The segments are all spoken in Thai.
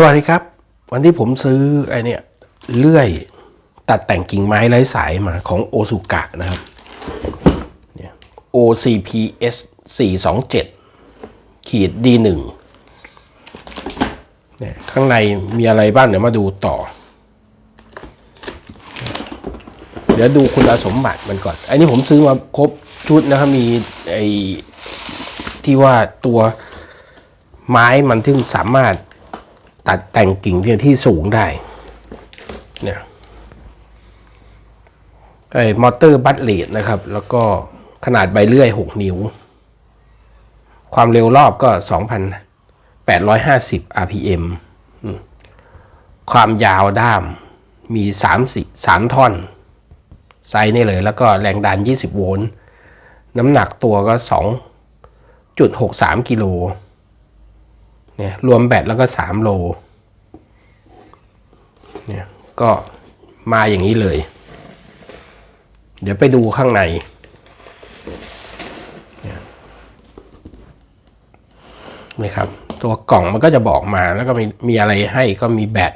สวัสดีครับ วันที่ผมซื้อไอเนี่ยเลื่อยตัดแต่งกิ่งไม้ไร้สายมาของโอซุกะนะครับเนี่ย OCPS 427ขีด D1 เนี่ยข้างในมีอะไรบ้างเดี๋ยวมาดูต่อ เดี๋ยวดูคุณสมบัติมันก่อน อันนี้ผมซื้อมาครบชุดนะครับ มีไอที่ว่าตัวไม้มันที่สามารถ ตัดแต่งกิ่งที่ที่สูงได้เนี่ยไอมอเตอร์บัตเลดนะครับ แล้วก็ขนาดใบเลื่อย 6 นิ้ว ความเร็วรอบก็ 2,850 rpm อืมความยาวด้ามมี3 4 3ท่อน ไซส์นี่เลย แล้วก็แรงดัน 20 โวลต์ น้ำหนักตัวก็ 2.63 กิโลเนี่ยรวมแบตแล้วก็ 3 โล เนี่ยก็มาอย่างนี้เลย เดี๋ยวไปดูข้างในนี่ยนี่ครับ ตัวกล่องมันก็จะบอกมาแล้วก็มีมีอะไรให้ก็มีแบต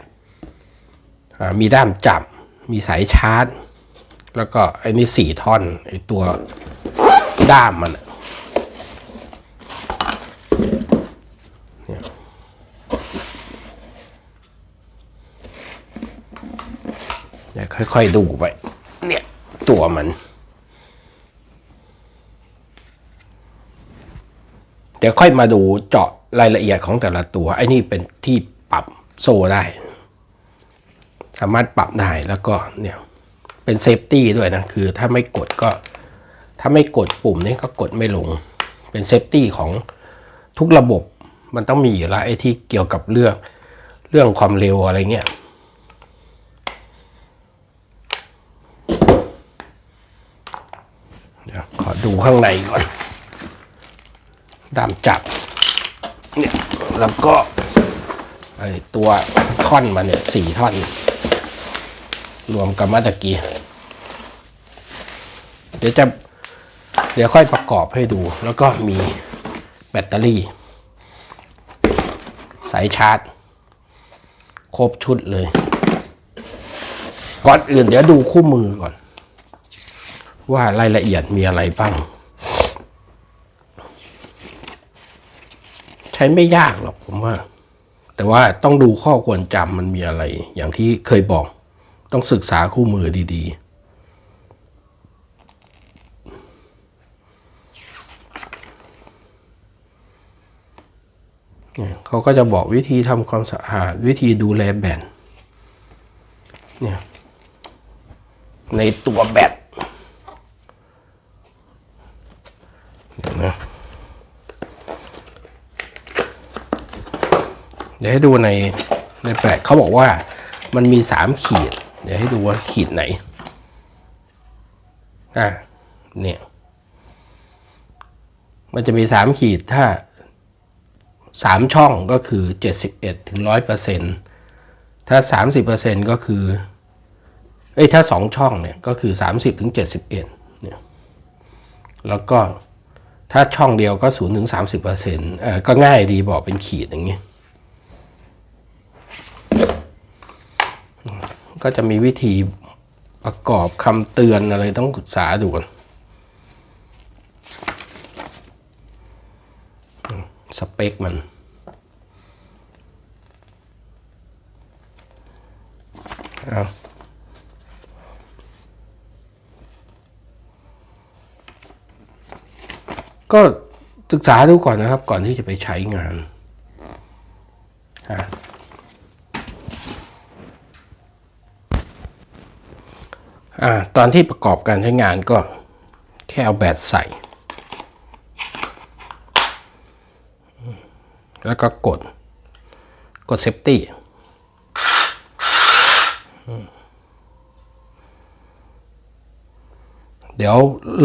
มีด้ามจับ มีสายชาร์จ แล้วก็ไอ้นี่สี่ท่อนไอ้ตัวด้ามมันอะเนี่ยเดี๋ยว ค่อยๆดูไป เนี่ย ตัวมัน เดี๋ยวค่อยมาดูเจาะรายละเอียดของแต่ละตัว ไอ้นี่เป็นที่ปรับโซ่ได้ สามารถปรับได้แล้วก็เนี่ย เป็นเซฟตี้ด้วยนะ คือถ้าไม่กดก็ ถ้าไม่กดปุ่มนี้ก็กดไม่ลง เป็นเซฟตี้ของทุกระบบมันต้องมีอยู่แล้วไอ้ที่เกี่ยวกับเรื่องเรื่องความเร็วอะไรเงี้ย ดี๋ยวขอดูข้างในก่อนดามจับเนี่ยแล้วก็ไอตัวท่อนมันเนี่ยสี่ท่อน รวมกับมื่อตะกี้ เดี๋ยวจะเดี๋ยวค่อยประกอบให้ดู แล้วก็มีแบตเตอรี่ สายชาร์จ ครบชุดเลย ก่อนอื่นเดี๋ยวดูคู่มือก่อน ว่ารายละเอียดมีอะไรบ้าง ใช้ไม่ยากหรอกผมว่า แต่ว่าต้องดูข้อควรจำมันมีอะไร อย่างที่เคยบอก ต้องศึกษาคู่มือดีๆเขาก็จะบอกวิธีทำความสะอาด วิธีดูแลแบตเนี่ยในตัวแบตเดี๋ยวนะ เดี๋ยวให้ดูในในแบตเขาบอกว่ามันมีสามขีด เดี๋ยวให้ดูว่าขีดไหน อะ เนี่ย มันจะมีสามขีดถ้าสามช่องก็คือเจ็ดสิบเอ็ดถึงร้อยเปอร์เซ็นถ้าสามสิบเปอร์เซ็นก็คือ เอ้ย ถ้าสองช่องเนี่ยก็คือสามสิบถึงเจ็ดสิบเอ็ดเนี่ย แล้วก็ถ้าช่องเดียวก็ศูนย์ถึงสามสิบเปอร์เซ็นต์ก็ง่ายดีบอกเป็นขีดอย่างนี้ ก็จะมีวิธีประกอบคำเตือนอะไรต้องศึกษาดูก่อนสเปคมัน เอาก็ศึกษาดูก่อนนะครับ ก่อนที่จะไปใช้งาน อ่าตอนที่ประกอบการใช้งานก็แค่เอาแบตใส่ แล้วก็กดกดเซฟตี้เดี๋ยว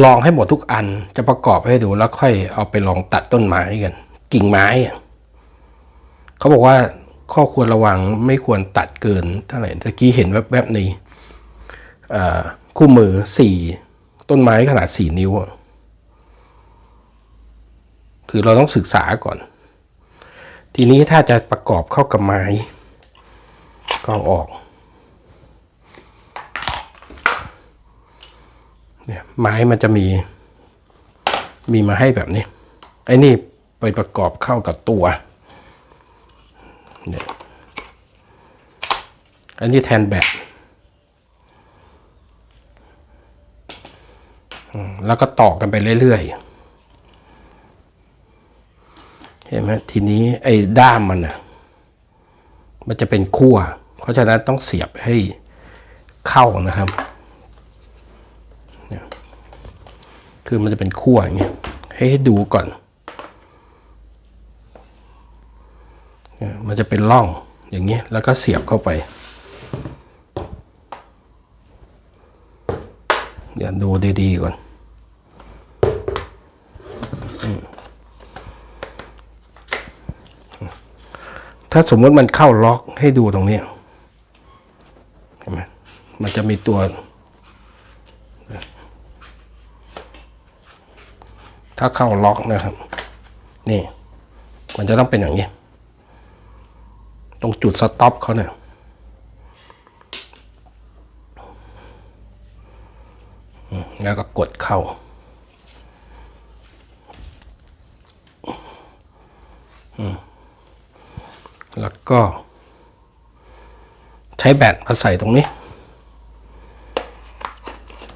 ลองให้หมดทุกอันจะประกอบให้ดูแล้วค่อยเอาไปลองตัดต้นไม้กัน กิ่งไม้ เขาบอกว่าข้อควรระวังไม่ควรตัดเกินเท่าไหร่ตะกี้เห็นแวบๆใน คู่มือสี่ต้นไม้ขนาดสี่นิ้ว คือเราต้องศึกษาก่อน ทีนี้ถ้าจะประกอบเข้ากับไม้ ก็อออกเนี่ยไม้มันจะมีมีมาให้แบบนี้ ไอ้นี่ไปประกอบเข้ากับตัวเนี่ยอันนี้แทนแบตอืม แล้วก็ต่อกันไปเรื่อยๆ เห็นไหมทีนี้ไอ้ด้ามมันนะมันจะเป็นขั้ว เพราะฉะนั้นต้องเสียบให้เข้านะครับ คือมันจะเป็นขั้วอย่างเงี้ย ให้ดูก่อน มันจะเป็นร่องอย่างเงี้ย แล้วก็เสียบเข้าไป ดี๋ยวดูดีๆก่อน ถ้าสมมติมันเข้าล็อกให้ดูตรงนี้เห็นไหมมันจะมีตัวถ้าเข้าล็อกนะครับ นี่มันจะต้องเป็นอย่างนี้ ตรงจุดสต็อปเขาเนี่ย อืม แล้วก็กดเข้า แล้วก็ ใช้แบตมาใส่ตรงนี้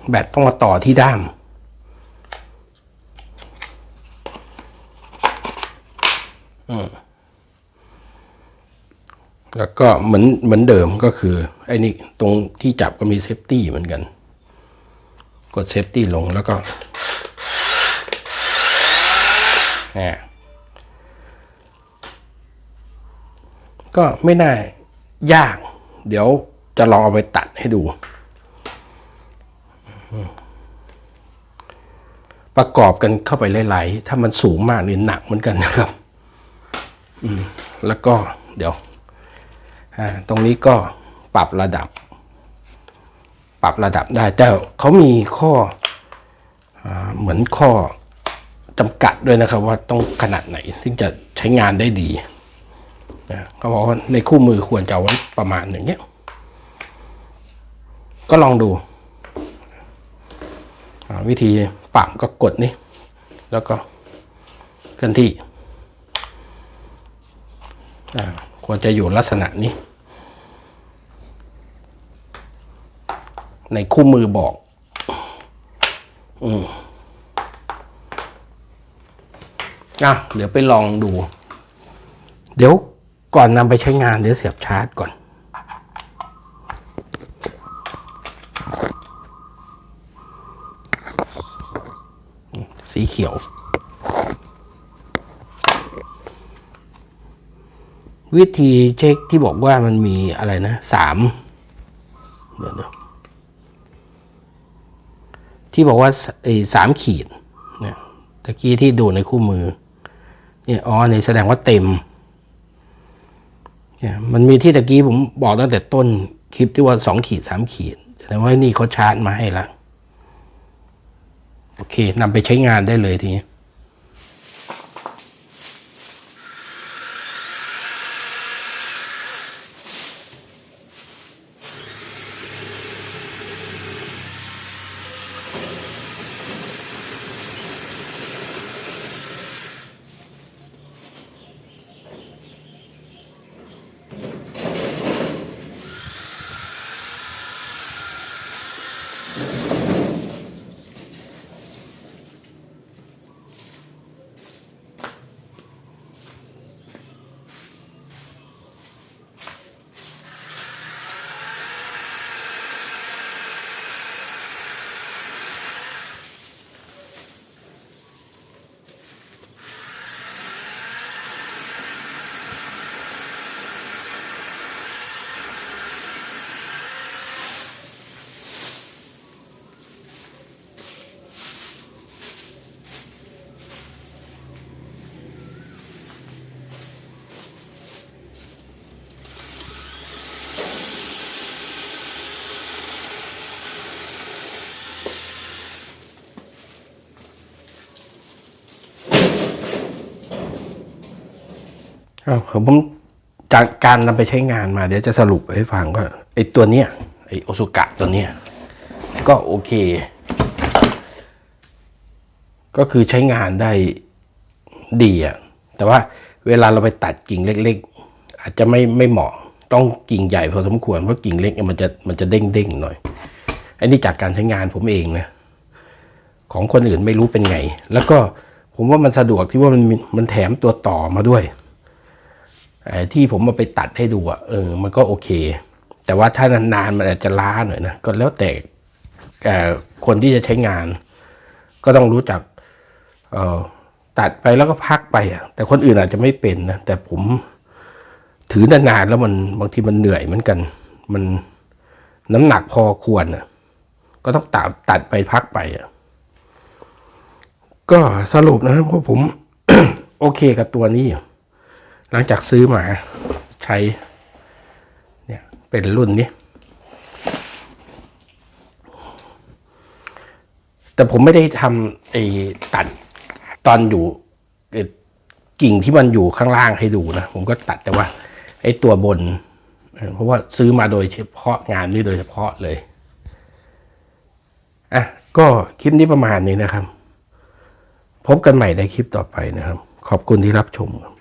แบตต้องมาต่อที่ด้ามอืมแล้วก็เหมือนเหมือนเดิมก็คือ ไอ้นี่ตรงที่จับก็มีเซฟตี้เหมือนกัน กดเซฟตี้ลงแล้วก็แหมก็ไม่น่ายาก เดี๋ยวจะลองเอาไปตัดให้ดู ประกอบกันเข้าไปหลายๆ ถ้ามันสูงมากนี่หนักเหมือนกันนะครับแล้วก็เดี๋ยวตรงนี้ก็ปรับระดับ ปรับระดับได้ แต่เขามีข้ออเหมือนข้อจำกัดด้วยนะครับ ว่าต้องขนาดไหนถึงจะใช้งานได้ดีนะเขาบอกว่าในคู่มือควรจะไว้ประมาณอย่างเงี้ย ก็ลองดู วิธีปรับก็กดนี่ แล้วก็เคลื่อนที่ ควรจะอยู่ลักษณะนี้ ในคู่มือบอกอืมอะเดี๋ยวไปลองดู เดี๋ยวก่อนนำไปใช้งานเดี๋ยวเสียบชาร์จก่อนสีเขียว วิธีเช็คที่บอกว่ามันมีอะไรนะสามเดี๋ยวนะ ที่บอกว่าสไอ้สามขีดเนี่ยตะกี้ที่ดูในคู่มือเนี่ยอ๋อเนี่ยแสดงว่าเต็มเนี่ยมันมีที่ตะกี้ผมบอกตั้งแต่ต้นคลิปที่ว่าสองขีดสามขีดแสดงว่านี่เขาชาร์จมาให้แล้วโอเคนำไปใช้งานได้เลยทีนี้ อ้าวผมจากการนำไปใช้งานมาเดี๋ยวจะสรุปให้ฟังว่าไอตัวเนี้ยไอโอซุกะตัวเนี้ยก็โอเค ก็คือใช้งานได้ดีอะแต่ว่าเวลาเราไปตัดกิ่งเล็ก ๆ อาจจะไม่ไม่เหมาะต้องกิ่งใหญ่พอสมควรเพราะกิ่งเล็กมันจะมันจะเด้งเด้งหน่อยอันนี้จากการใช้งานผมเองนะของคนอื่นไม่รู้เป็นไง แล้วก็ผมว่ามันสะดวกที่ว่ามันมันแถมตัวต่อมาด้วย ที่ผมมาไปตัดให้ดูอะเออมันก็โอเค แต่ว่าถ้านานๆมันอาจจะล้าหน่อยนะก็แล้วแต่คนที่จะใช้งาน ก็ต้องรู้จักตัดไปแล้วก็พักไปอะแต่คนอื่นอาจจะไม่เป็นนะแต่ผมถือนานๆแล้วมันบางทีมันเหนื่อยเหมือนกัน มันน้ำหนักพอควรอะก็ต้องตัดตัดไปพักไปอะก็สรุปนะครับว่าผมโอเคกับตัวนี้ หลังจากซื้อมาใช้ เนี่ยเป็นรุ่นนี้ แต่ผมไม่ได้ทำไอ้ตัดตอนอยู่กิ่งที่มันอยู่ข้างล่างให้ดูนะ ผมก็ตัดแต่ว่า ไอ้ตัวบนเออเพราะว่าซื้อมาโดยเฉพาะงานนี้โดยเฉพาะเลยอะก็คลิปนี้ประมาณนี้นะครับ พบกันใหม่ในคลิปต่อไปนะครับ ขอบคุณที่รับชมครับ